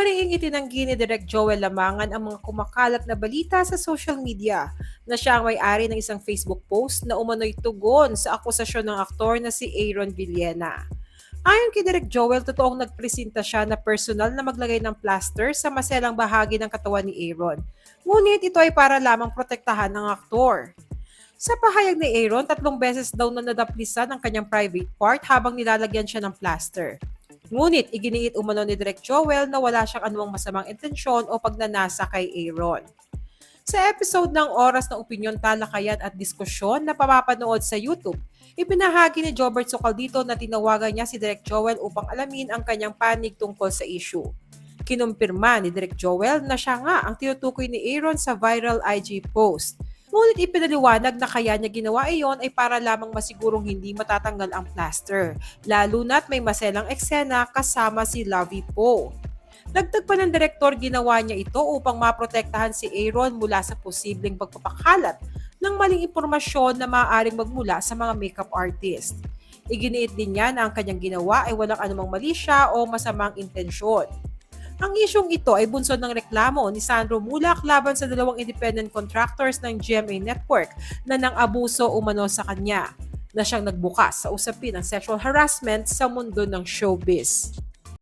Mariing itinanggi ni Direk Joel Lamangan ang mga kumakalat na balita sa social media na siya ang may-ari ng isang Facebook post na umano'y tugon sa akusasyon ng aktor na si Aaron Villena. Ayon kay Direk Joel, totoong nagpresenta siya na personal na maglagay ng plaster sa maselang bahagi ng katawan ni Aaron. Ngunit ito ay para lamang protektahan ng aktor. Sa pahayag ni Aaron, tatlong beses daw na nadaplisan ang kanyang private part habang nilalagyan siya ng plaster. Ngunit iginiit umano ni Direk Joel na wala siyang anumang masamang intensyon o pagnanasa kay Aaron. Sa episode ng Oras ng Opinyon, Talakayan at Diskusyon na papapanood sa YouTube, Ibinahagi ni Jobert Socaldito na tinawagan niya si Direk Joel upang alamin ang kanyang panig tungkol sa issue. Kinumpirma ni Direk Joel na siya nga ang tinutukoy ni Aaron sa viral IG post. Ngunit ipinaliwanag na kaya niya ginawa iyon ay para lamang masigurong hindi matatanggal ang plaster, lalo na't may maselang eksena kasama si Lovey Poe. Dagdag pa ng direktor ginawa niya ito upang maprotektahan si Aaron mula sa posibleng pagpapakalat ng maling impormasyon na maaaring magmula sa mga makeup artist. Iginiit din niya na ang kanyang ginawa ay walang anumang mali siya o masamang intensyon. Ang isyong ito ay bunsod ng reklamo ni Sandro Mulak laban sa dalawang independent contractors ng GMA Network na nang abuso umano sa kanya na siyang nagbukas sa usapin ng sexual harassment sa mundo ng showbiz.